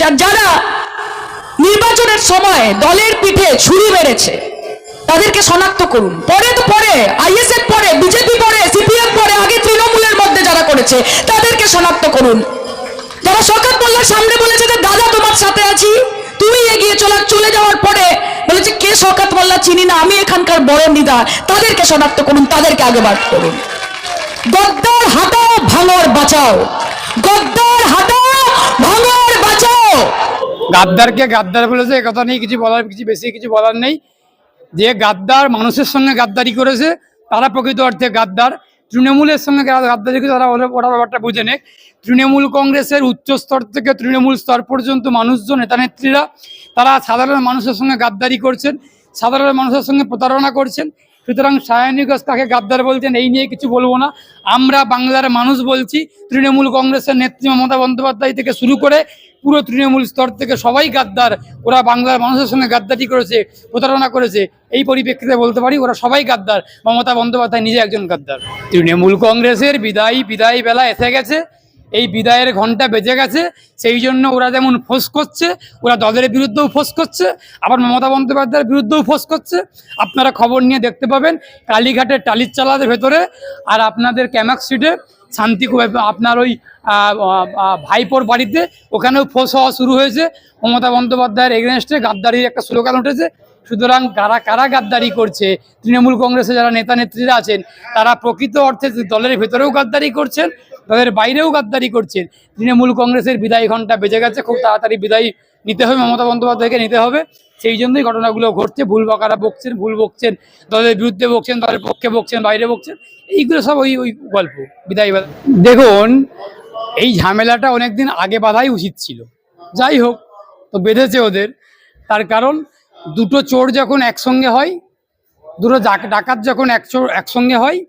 যারা নির্বাচনের সময় দলের পিঠে ছুরি মেরেছে, তাদেরকে শনাক্ত করুন। পরে তো পরে, আইএসএফ পরে, বিজেপি পরে, সিপিএম পরে, আগে তৃণমূলের মধ্যে যারা করেছে, তাদেরকে শনাক্ত করুন। যারা শকাত মোল্লার সামনে বলেছে যে, দাদা, তোমার সাথে আছি, তুমি এগিয়ে চলে চলে যাওয়ার পরে বলেছে, কে শকাত মোল্লা চিনি না? আমি এখানকার বড় নিদা। তাদেরকে শনাক্ত করুন, তাদেরকে আগে বার করুন। গদ্দার হাটাও, ভাঙর বাঁচাও। গদ্দার হাটাও, ভাঙর গাদ্দারকে গাদ্দার বলেছে একথা নেই কিছু বলার, কিছু বেশি কিছু বলার নেই। যে গাদ্দার মানুষের সঙ্গে গাদ্দারি করেছে, তারা প্রকৃত অর্থে গাদ্দার। তৃণমূলের সঙ্গে গাদ্দারি করে তারা ওরা ব্যাপারটা বুঝে নেক। তৃণমূল কংগ্রেসের উচ্চ স্তর থেকে তৃণমূল স্তর পর্যন্ত মানুষজন, নেতা নেত্রীরা, তারা সাধারণ মানুষের সঙ্গে গাদ্দারি করছেন, সাধারণ মানুষের সঙ্গে প্রতারণা করছেন। সুতরাং সায়নী ঘোষ তাকে গাদ্দার বলছেন, এই নিয়ে কিছু বলব না। আমরা বাংলার মানুষ বলছি, তৃণমূল কংগ্রেসের নেত্রী মমতা বন্দ্যোপাধ্যায় থেকে শুরু করে পুরো তৃণমূল স্তর থেকে সবাই গাদ্দার। ওরা বাংলার মানুষের সঙ্গে গাদ্দারি করেছে, প্রতারণা করেছে। এই পরিপ্রেক্ষিতে বলতে পারি, ওরা সবাই গাদ্দার। মমতা বন্দ্যোপাধ্যায় নিজে একজন গাদ্দার। তৃণমূল কংগ্রেসের বিদায়ী বিদায়ী বেলা এসে গেছে। এই বিদায়ের ঘণ্টা বেজে গেছে, সেই জন্য ওরা যেমন ফোঁস করছে, ওরা দলের বিরুদ্ধেও ফোঁস করছে, আবার মমতা বন্দ্যোপাধ্যায়ের বিরুদ্ধেও ফোঁস করছে। আপনারা খবর নিয়ে দেখতে পাবেন কালীঘাটের টালির চালাদের ভেতরে আর আপনাদের ক্যামাক স্ট্রিটে শান্তি খুব আপনার ওই ভাইপোর বাড়িতে ওখানেও ফোঁস হওয়া শুরু হয়েছে। মমতা বন্দ্যোপাধ্যায়ের এগেনস্টে গাদ্দারির একটা স্লোগান উঠেছে, সুতরাং কারা কারা গাদ্দারি করছে, তৃণমূল কংগ্রেসে যারা নেতা নেত্রীরা আছেন, তারা প্রকৃত অর্থে দলের ভেতরেও গাদ্দারি করছেন দলের বাইরেও গাদ্দারি করছেন। তৃণমূল কংগ্রেসের বিদায় ঘণ্টা বেজে গেছে, খুব তাড়াতাড়ি বিদায় নিতে হবে, মমতা বন্দ্যোপাধ্যায়কে নিতে হবে। সেই জন্যই ঘটনাগুলো ঘটছে, ভুল বকারা বকছেন, ভুল বকছেন, দলের বিরুদ্ধে বকছেন, দলের পক্ষে বকছেন, বাইরে বকছেন, এইগুলো সব ওই ওই গল্প, বিদায় দেখুন, এই ঝামেলাটা অনেকদিন আগে বাঁধাই উচিত ছিল। যাই হোক, তো বেঁধেছে ওদের। তার কারণ, দুটো চোর যখন একসঙ্গে হয়, দুটো ডাক- ডাকাত যখন এক চোর একসঙ্গে হয়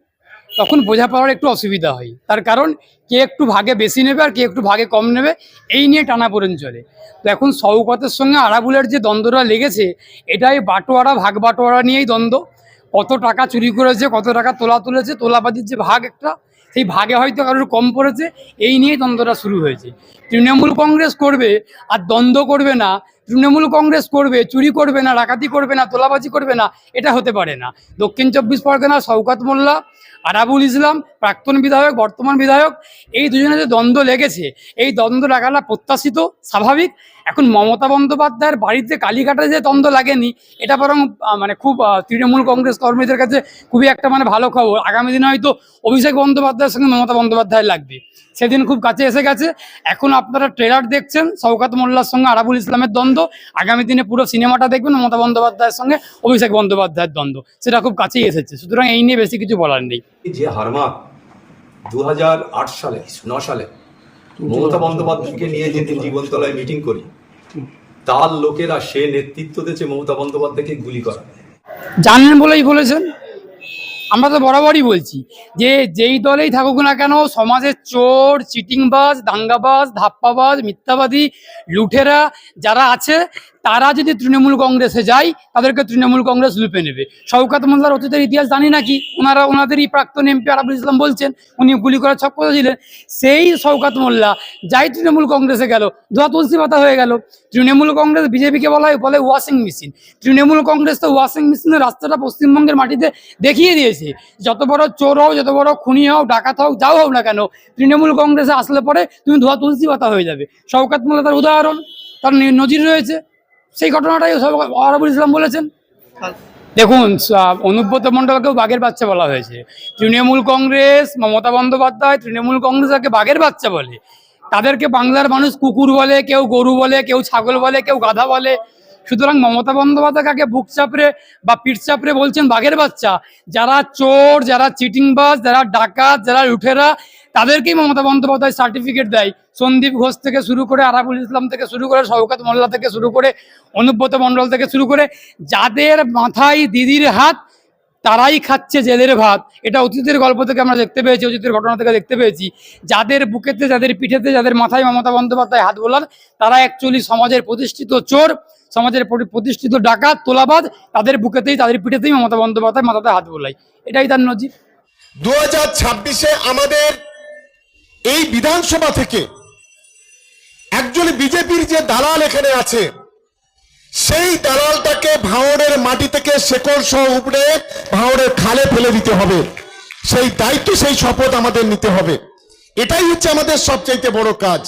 তখন বোঝাপড়ার একটু অসুবিধা হয়। তার কারণ, কে একটু ভাগে বেশি নেবে আর কে একটু ভাগে কম নেবে, এই নিয়ে টানাপোড়েন চলে। তো এখন শওকতের সঙ্গে আরাবুলের যে দ্বন্দ্বটা লেগেছে, এটাই বাটোয়ারা, ভাগ বাটোয়ারা নিয়েই দ্বন্দ্ব। কত টাকা চুরি করেছে, কত টাকা তোলা তুলেছে, তোলাবাজির যে ভাগ একটা, সেই ভাগে হয়তো কারোর কম পড়েছে, এই নিয়েই দ্বন্দ্বটা শুরু হয়েছে। তৃণমূল কংগ্রেস করবে আর দ্বন্দ্ব করবে না, তৃণমূল কংগ্রেস করবে, চুরি করবে না, ডাকাতি করবে না, তোলাবাজি করবে না, এটা হতে পারে না। দক্ষিণ চব্বিশ পরগনা শওকাত মোল্লা আরাবুল ইসলাম, প্রাক্তন বিধায়ক, বর্তমান বিধায়ক, এই দুজনের যে দ্বন্দ্ব লেগেছে, এই দ্বন্দ্ব লাগালা প্রত্যাশিত, স্বাভাবিক। এখন মমতা বন্দ্যোপাধ্যায়ের বাড়িতে কালীঘাটে যে দ্বন্দ্ব লাগেনি, এটা বরং মানে খুব তৃণমূল কংগ্রেস কর্মীদের কাছে খুবই একটা মানে ভালো খবর। আগামী দিনে হয়তো অভিষেক বন্দ্যোপাধ্যায়ের সঙ্গে মমতা বন্দ্যোপাধ্যায় লাগবে। সেদিন খুব কাছে এসে গেছে। এখন আপনারা ট্রেলার দেখছেন, শওকাত মোল্লার সঙ্গে আরাবুল ইসলামের দ্বন্দ্ব। আগামী দিনে পুরো সিনেমাটা দেখবেন মমতা বন্দ্যোপাধ্যায়ের সঙ্গে অভিষেক বন্দ্যোপাধ্যায়ের দ্বন্দ্ব। সেটা খুব কাছেই এসেছে। সুতরাং এই নিয়ে বেশি কিছু বলার নেই। যে হারমাক দু সালে ন সালে মমতা বন্দ্যোপাধ্যায়কে নিয়ে যেদিন জীবনতলায় মিটিং করি, তার লোকেরা সে নেতৃত্ব দিয়েছে মমতা বন্দ্যোপাধ্যায়কে গুলি করা। জানেন বলেই বলেছেন? আমরা তো বরাবরই বলছি যে যেই দলেই থাকুক না কেন, সমাজের চোর, চিটিংবাজ, দাঙ্গাবাজ, ধাপ্পাবাজ, মিথ্যাবাদী লুঠেরা যারা আছে তারা যদি তৃণমূল কংগ্রেসে যায়, তাদেরকে তৃণমূল কংগ্রেস লুপে নেবে। শওকাত মোল্লার অতীতের ইতিহাস জানি নাকি ওনারা, ওনাদেরই প্রাক্তন এমপি আরাবুল ইসলাম বলছেন, উনি গুলি করার ছক করেছিলেন। সেই শওকাত মোল্লা যাই তৃণমূল কংগ্রেসে গেল, ধোয়া তুলসী পাতা হয়ে গেল। তৃণমূল কংগ্রেস বিজেপিকে বলা হয়, বলে ওয়াশিং মেশিন। তৃণমূল কংগ্রেস তো ওয়াশিং মেশিনের রাস্তাটা পশ্চিমবঙ্গের মাটিতে দেখিয়ে দিয়েছে। যত বড় চোর হোক যত বড় খুনি হোক ডাকাত হোক যাও হোক না কেন, তৃণমূল কংগ্রেসে আসলে পরে তুমি ধোয়া তুলসী পাতা হয়ে যাবে। শওকাত মোল্লা তার উদাহরণ, তার নজির রয়েছে। সেই ঘটনাটাই আরাবুল ইসলাম বলেছেন। দেখুন অনুব্রত মণ্ডলকেও বাঘের বাচ্চা বলা হয়েছে। তৃণমূল কংগ্রেস, মমতা বন্দ্যোপাধ্যায় তৃণমূল কংগ্রেস তাকে বাঘের বাচ্চা বলে। তাদেরকে বাংলার মানুষ কুকুর বলে, কেউ গরু বলে, কেউ ছাগল বলে, কেউ গাধা বলে। সুতরাং মমতা বন্দ্যোপাধ্যায় কাকে বুক চাপড়ে বা পিঠ চাপড়ে বলছেন বাঘের বাচ্চা? যারা চোর, যারা চিটিংবাজ, যারা ডাকাত, যারা লুঠেরা তাদেরকেই মমতা বন্দ্যোপাধ্যায় সার্টিফিকেট দেয়। সন্দীপ ঘোষ থেকে শুরু করে আরাবুল ইসলাম থেকে শুরু করে শওকত মোল্লা থেকে শুরু করে অনুব্রত মণ্ডল থেকে শুরু করে যাদের মাথায় দিদির হাত, তারাই খাচ্ছে জেলের ভাত। এটা অতীতের গল্প থেকে আমরা দেখতে পেয়েছি, অতীতের ঘটনা থেকে দেখতে পেয়েছি। যাদের বুকেতে, যাদের পিঠেতে, যাদের মাথায় মমতা বন্দ্যোপাধ্যায় হাত বোলার তারা অ্যাকচুয়ালি সমাজের প্রতিষ্ঠিত চোর, সমাজের প্রতিষ্ঠিত ডাকাত তোলাবাদ তাদের বুকেতেই, তাদের পিঠেতেই মমতা বন্দ্যোপাধ্যায় মাথাতে হাত বোলায়। এটাই তার নজির। দু হাজার আমাদের এই বিধানসভা থেকে একজন বিজেপির যে দালাল এখানে আছে, সেই দালালটাকে ভাঁড়ের মাটি থেকে শেকড় সহ উপড়ে ভাঁড়ের খালে ফেলে দিতে হবে। সেই দায়িত্ব, সেই শপথ আমাদের নিতে হবে। এটাই হচ্ছে আমাদের সবচাইতে বড় কাজ।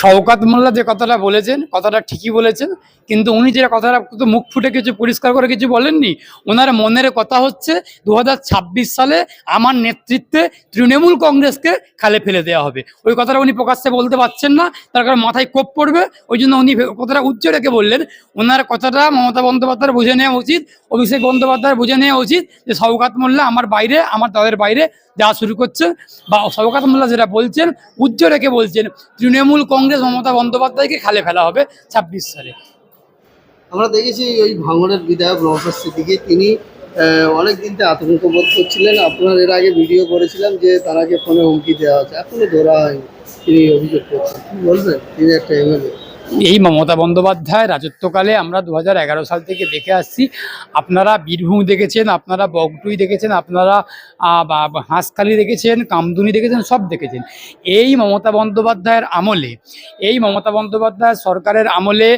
শওকাত মোল্লা যে কথাটা বলেছেন, কথাটা ঠিকই বলেছেন, কিন্তু উনি যে কথাটা মুখ ফুটে কিছু পরিষ্কার করে কিছু বলেননি। ওনার মনের কথা হচ্ছে দু হাজার ছাব্বিশ সালে আমার নেতৃত্বে তৃণমূল কংগ্রেসকে খালে ফেলে দেওয়া হবে। ওই কথাটা উনি প্রকাশ্যে বলতে পারছেন না, তার কারণ মাথায় কোপ পড়বে, ওই জন্য উনি কথাটা উচ্চ রেখে বললেন। ওনার কথাটা মমতা বন্দ্যোপাধ্যায় বুঝে নেওয়া উচিত, অভিষেক বন্দ্যোপাধ্যায় বুঝে নেওয়া উচিত যে শওকাত মোল্লা আমার বাইরে, আমার তাদের বাইরে যাওয়া শুরু করছে, বা শওকাত মোল্লা যেটা বলছেন, উচ্চ রেখে বলছেন, তৃণমূল কংগ্রেস মমতা বন্দ্যোপাধ্যায়কে খালে ফেলা হবে ছাব্বিশ সালে। আমরা দেখেছি ওই ভাঙড়ের বিধায়ক রহমান সিদ্দিকি, তিনি অনেক দিন আতঙ্ক বোধ করছিলেন। আপনার এর আগে ভিডিও করেছিলাম যে তারাকে ফোনে হুমকি দেওয়া হচ্ছে এখনও ধরা হয়নি। তিনি অভিযোগ করছেন। বলবেন? তিনি একটা এমএলএ। এই মমতা বন্দ্যোপাধ্যায় রাজত্বকালে আমরা দু হাজার এগারো সাল থেকে দেখে আসছি। আপনারা বীরভূম দেখেছেন, আপনারা বগটুই দেখেছেন, আপনারা হাঁসখালি দেখেছেন, কামদুনি দেখেছেন, সব দেখেছেন। এই মমতা বন্দ্যোপাধ্যায়ের আমলে, এই মমতা বন্দ্যোপাধ্যায় সরকারের আমলে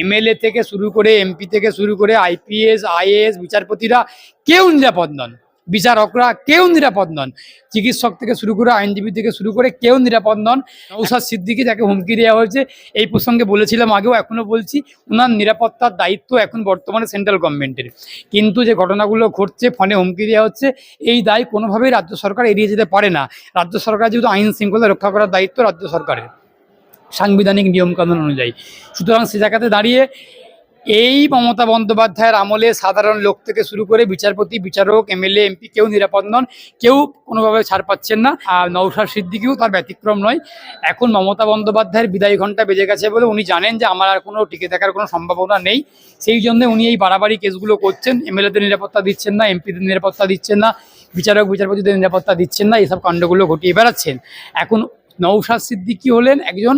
এমএলএ থেকে শুরু করে এমপি থেকে শুরু করে আইপিএস আইএএস বিচারপতিরা কেউ নিরাপদ নন। বিচারকরা কেউ নিরাপদ নন। চিকিৎসক থেকে শুরু করে আইনজীবী থেকে শুরু করে কেউ নিরাপদ নন। নৌসাদ সিদ্দিকি যাকে হুমকি দেওয়া হয়েছে, এই প্রসঙ্গে বলেছিলাম, আগেও এখনও বলছি ওনার নিরাপত্তার দায়িত্ব এখন বর্তমানে সেন্ট্রাল গভর্নমেন্টের। কিন্তু যে ঘটনাগুলো ঘটছে, ফোনে হুমকি দেওয়া হচ্ছে, এই দায় কোনোভাবেই রাজ্য সরকার এড়িয়ে যেতে পারে না। রাজ্য সরকার যেহেতু আইন শৃঙ্খলা রক্ষা করার দায়িত্ব রাজ্য সরকারের। সাংবিধানিক নিয়মকানুন অনুযায়ী। সুতরাং সে জায়গাতে দাঁড়িয়ে এই মমতা বন্দ্যোপাধ্যায়ের আমলে সাধারণ লোক থেকে শুরু করে বিচারপতি, বিচারক, এমএলএ, এমপি কেউ নিরাপদ নন, কেউ কোনোভাবে ছাড় পাচ্ছেন না। আর নৌসার সিদ্দিকিও তার ব্যতিক্রম নয়। এখন মমতা বন্দ্যোপাধ্যায়ের বিদায় ঘণ্টা বেজে গেছে বলে উনি জানেন যে আমার আর কোনো টিকে থাকার কোনো সম্ভাবনা নেই। সেই জন্য উনি এই বাড়াবাড়ি কেসগুলো করছেন। এমএলএদের নিরাপত্তা দিচ্ছেন না, এমপিদের নিরাপত্তা দিচ্ছেন না, বিচারক, বিচারপতিদের নিরাপত্তা দিচ্ছেন না এইসব কাণ্ডগুলো ঘটিয়ে বেড়াচ্ছেন। এখন নৌসাদ সিদ্দিকি হলেন একজন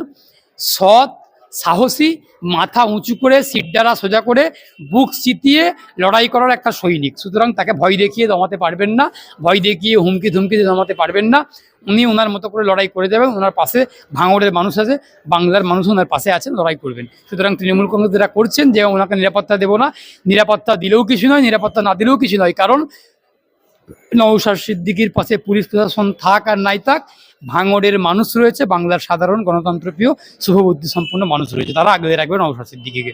সৎ সাহসী, মাথা উঁচু করে সিটডারা সোজা করে, বুক চিতিয়ে লড়াই করার একটা সৈনিক। সুতরাং তাকে ভয় দেখিয়ে দমাতে পারবেন না, ভয় দেখিয়ে হুমকি ধুমকি দিয়ে দমাতে পারবেন না। উনি ওনার মতো করে লড়াই করে যাবেন, ওনার পাশে ভাঙড়ের মানুষ আছে, বাংলার মানুষ ওনার পাশে আছেন লড়াই করবেন। সুতরাং তৃণমূল কংগ্রেস যারা করছেন, যে ওনাকে নিরাপত্তা দেবো না, নিরাপত্তা দিলেও কিছু নয়, নিরাপত্তা না দিলেও কিছু নয়। কারণ নৌসার সিদ্দিকির পাশে পুলিশ প্রশাসন থাক আর নাই থাক, ভাঙড়ের মানুষ রয়েছে, বাংলার সাধারণ গণতন্ত্রপ্রিয় শুভবুদ্ধি সম্পন্ন মানুষ রয়েছে। তারা আগলে রাখবে নৌসার সিদ্দিকিকে।